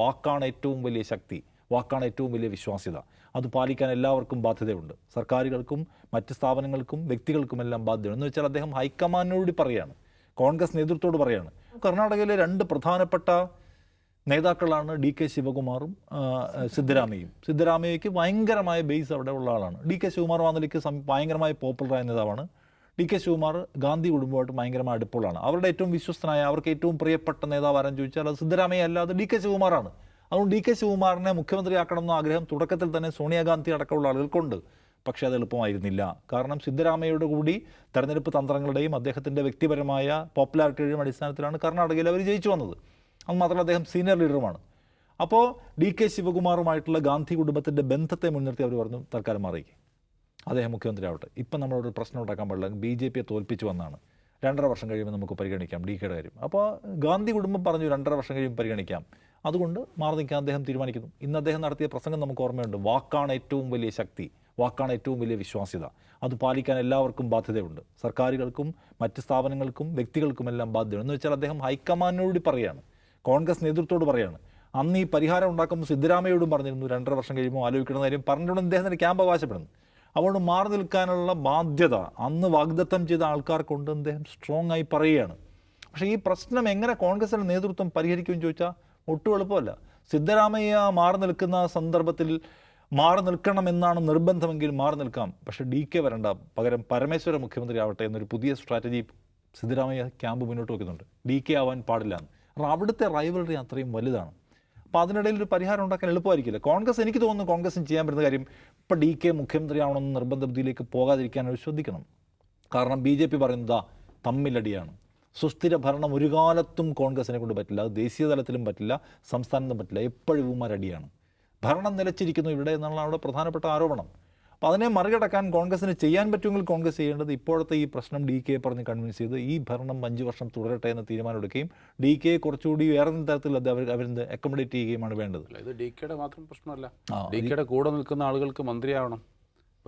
വാക്കാണ് ഏറ്റവും വലിയ ശക്തി വാക്കാണ് ഏറ്റവും വലിയ വിശ്വാസ്യത. അത് പാലിക്കാൻ എല്ലാവർക്കും ബാധ്യതയുണ്ട്. സർക്കാരുകൾക്കും മറ്റ് സ്ഥാപനങ്ങൾക്കും വ്യക്തികൾക്കും എല്ലാം ബാധ്യതയുണ്ട്. എന്ന് വെച്ചാൽ അദ്ദേഹം ഹൈക്കമാൻഡിനോട് പറയാണ്. കോൺഗ്രസ് നേതൃത്വത്തോട് പറയാണ്. കർണാടകയിലെ രണ്ട് പ്രധാനപ്പെട്ട നേതാക്കളാണ് ഡി കെ ശിവകുമാറും സിദ്ധരാമയ്യും. സിദ്ധരാമയ്യയും സിദ്ധരാമയ്യയ്ക്ക് ഭയങ്കരമായ ബേസ് അവിടെ ഉള്ള ആളാണ്. ഡി കെ ശിവകുമാർ വാന്നലിക്ക് ഭയങ്കരമായി പോപ്പുലറായ നേതാവാണ്. ഡി കെ ശിവകുമാർ ഗാന്ധി കുടുംബമായിട്ട് ഭയങ്കരമായ അടുപ്പമുള്ളതാണ്. അവരുടെ ഏറ്റവും വിശ്വസ്തനായ അവർക്ക് ഏറ്റവും പ്രിയപ്പെട്ട നേതാവ് ആരെന്ന് ചോദിച്ചാൽ അത് സിദ്ധരാമയ്യ അല്ലാതെ ഡി കെ ശിവകുമാറാണ്. അതുകൊണ്ട് ഡി കെ ശിവകുമാറിനെ മുഖ്യമന്ത്രിയാക്കണം എന്ന ആഗ്രഹം തുടക്കത്തിൽ തന്നെ സോണിയാഗാന്ധി അടക്കമുള്ള ആളുകൾക്കുണ്ട്. പക്ഷേ അത് എളുപ്പമായിരുന്നില്ല. കാരണം സിദ്ധരാമയ്യയുടെ കൂടി തെരഞ്ഞെടുപ്പ് തന്ത്രങ്ങളുടെയും അദ്ദേഹത്തിന്റെ വ്യക്തിപരമായ പോപ്പുലാരിറ്റിയുടെയും അടിസ്ഥാനത്തിലാണ് കർണാടകയിൽ അവർ ജയിച്ചു വന്നത്. അത് മാത്രമല്ല അദ്ദേഹം സീനിയർ ലീഡറുമാണ്. അപ്പോൾ ഡി കെ ശിവകുമാറുമായിട്ടുള്ള ഗാന്ധി കുടുംബത്തിന്റെ ബന്ധത്തെ മുൻനിർത്തി അവർ പറഞ്ഞു തൽക്കാലം മാറിയിക്കും അദ്ദേഹം മുഖ്യമന്ത്രിയാവട്ടെ ഇപ്പം നമ്മളോട് പ്രശ്നം ഉണ്ടാക്കാൻ പാടില്ല. ബി ജെ പിയെ തോൽപ്പിച്ചു വന്നാണ്. രണ്ടര വർഷം കഴിയുമ്പോൾ നമുക്ക് പരിഗണിക്കാം. ഡി കെയുടെ കാര്യം. അപ്പോൾ ഗാന്ധി കുടുംബം പറഞ്ഞു രണ്ടര വർഷം കഴിയുമ്പോൾ പരിഗണിക്കാം. അതുകൊണ്ട് മാറി നിൽക്കാൻ അദ്ദേഹം തീരുമാനിക്കുന്നു. ഇന്ന് അദ്ദേഹം നടത്തിയ പ്രസംഗം നമുക്ക് ഓർമ്മയുണ്ട്. വാക്കാണ് ഏറ്റവും വലിയ ശക്തി. വാക്കാണ് ഏറ്റവും വലിയ വിശ്വാസ്യത. അത് പാലിക്കാൻ എല്ലാവർക്കും ബാധ്യതയുണ്ട്. സർക്കാരുകൾക്കും മറ്റ് സ്ഥാപനങ്ങൾക്കും വ്യക്തികൾക്കും എല്ലാം ബാധ്യതയുണ്ട്. എന്ന് വെച്ചാൽ അദ്ദേഹം ഹൈക്കമാൻഡിനോട് പറയാണ്. കോൺഗ്രസ് നേതൃത്വത്തോട് പറയാണ്. അന്ന് ഈ പരിഹാരം ഉണ്ടാക്കുമ്പോൾ സിദ്ധരാമയോടും പറഞ്ഞിരുന്നു രണ്ടര വർഷം കഴിയുമ്പോൾ ആലോചിക്കണമെന്ന കാര്യം പറഞ്ഞുകൊണ്ട് അദ്ദേഹത്തിന്റെ ക്യാമ്പ് അവകാശപ്പെടുന്നു. അതുകൊണ്ട് മാറി നിൽക്കാനുള്ള ബാധ്യത അന്ന് വാഗ്ദത്തം ചെയ്ത ആൾക്കാർക്കുണ്ട് അദ്ദേഹം സ്ട്രോങ് ആയി പറയുകയാണ്. പക്ഷേ ഈ പ്രശ്നം എങ്ങനെ കോൺഗ്രസിന്റെ നേതൃത്വം പരിഹരിക്കുമെന്ന് ചോദിച്ചാൽ ഒട്ടും എളുപ്പമല്ല. സിദ്ധരാമയ്യ മാറി നിൽക്കുന്ന സന്ദർഭത്തിൽ മാറി നിൽക്കണമെന്നാണ് നിർബന്ധമെങ്കിൽ മാറി നിൽക്കാം. പക്ഷേ ഡി കെ വരണ്ട. പകരം പരമേശ്വര മുഖ്യമന്ത്രി ആവട്ടെ എന്നൊരു പുതിയ സ്ട്രാറ്റജി സിദ്ധരാമയ്യ ക്യാമ്പ് മുന്നോട്ട് വെക്കുന്നുണ്ട്. ഡി കെ ആവാൻ പാടില്ല അപ്പോൾ അവിടുത്തെ റൈവലറി അത്രയും വലുതാണ്. അപ്പോൾ അതിനിടയിൽ ഒരു പരിഹാരം ഉണ്ടാക്കാൻ എളുപ്പമായിരിക്കില്ല? കോൺഗ്രസ് എനിക്ക് തോന്നുന്നു കോൺഗ്രസിന് ചെയ്യാൻ പറ്റുന്ന കാര്യം ഇപ്പോൾ ഡി കെ മുഖ്യമന്ത്രി ആവണമെന്ന് നിർബന്ധ ബുദ്ധിയിലേക്ക് പോകാതിരിക്കാൻ അവർ ശ്രദ്ധിക്കണം. കാരണം ബി ജെ പി പറയുന്നത് തമ്മിലടിയാണ്. സുസ്ഥിര ഭരണം ഒരു കാലത്തും കോൺഗ്രസിനെ കൊണ്ട് പറ്റില്ല. അത് ദേശീയ തലത്തിലും പറ്റില്ല. സംസ്ഥാനത്തും പറ്റില്ല. എപ്പോഴും ഇവന്മാരടിയാണ്. ഭരണം നിലച്ചിരിക്കുന്നു ഇവിടെ എന്നുള്ള അവിടെ പ്രധാനപ്പെട്ട ആരോപണം. അപ്പോൾ അതിനെ മറികടക്കാൻ കോൺഗ്രസിന് ചെയ്യാൻ പറ്റുമെങ്കിൽ കോൺഗ്രസ് ചെയ്യേണ്ടത് ഇപ്പോഴത്തെ ഈ പ്രശ്നം ഡി കെ പറഞ്ഞ് കൺവിൻസ് ചെയ്ത് ഈ ഭരണം അഞ്ച് വർഷം തുടരട്ടെ എന്ന് തീരുമാനമെടുക്കുകയും ഡി കെ കുറച്ചുകൂടി വേറെ തരത്തിൽ അത് അവർ അവരെന്ത് അക്കോമഡേറ്റ് ചെയ്യുകയുമാണ് വേണ്ടത്. ഇത് ഡി കെയുടെ മാത്രം പ്രശ്നമല്ല. ഡി കെയുടെ കൂടെ നിൽക്കുന്ന ആളുകൾക്ക് മന്ത്രിയാവണം.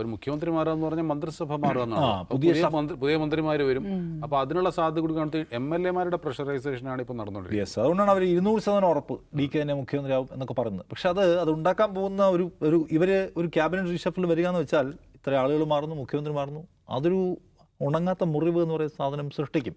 ഒരു മുഖ്യമന്ത്രി മാറുക പറഞ്ഞാൽ മന്ത്രിസഭ മാറുക എന്നാണ് പുതിയ മന്ത്രി പുതിയ മന്ത്രിമാർ വരും. അപ്പോൾ അതിനുള്ള സാധ്യത കൊടുക്കാൻ എം എൽ എമാരുടെ പ്രഷറൈസേഷനാണ് ഇപ്പോൾ നടന്നുകൊണ്ടിരിക്കുന്നത് യെസ് അതുകൊണ്ടാണ് അവർ ഇരുന്നൂറ് ശതമാനം ഉറപ്പ് ഡി കെ തന്നെ മുഖ്യമന്ത്രിയാവും എന്നൊക്കെ പറയുന്നത്. പക്ഷെ അത് അത് ഉണ്ടാക്കാൻ പോകുന്ന ഒരു ഒരു ഇവർ ഒരു ക്യാബിനറ്റ് റീഷഫിൽ വരിക എന്ന് വെച്ചാൽ ഇത്ര ആളുകൾ മാറുന്നു മുഖ്യമന്ത്രി മാറുന്നു. അതൊരു ഉണങ്ങാത്ത മുറിവ് എന്ന് പറയുന്ന സാധനം സൃഷ്ടിക്കും.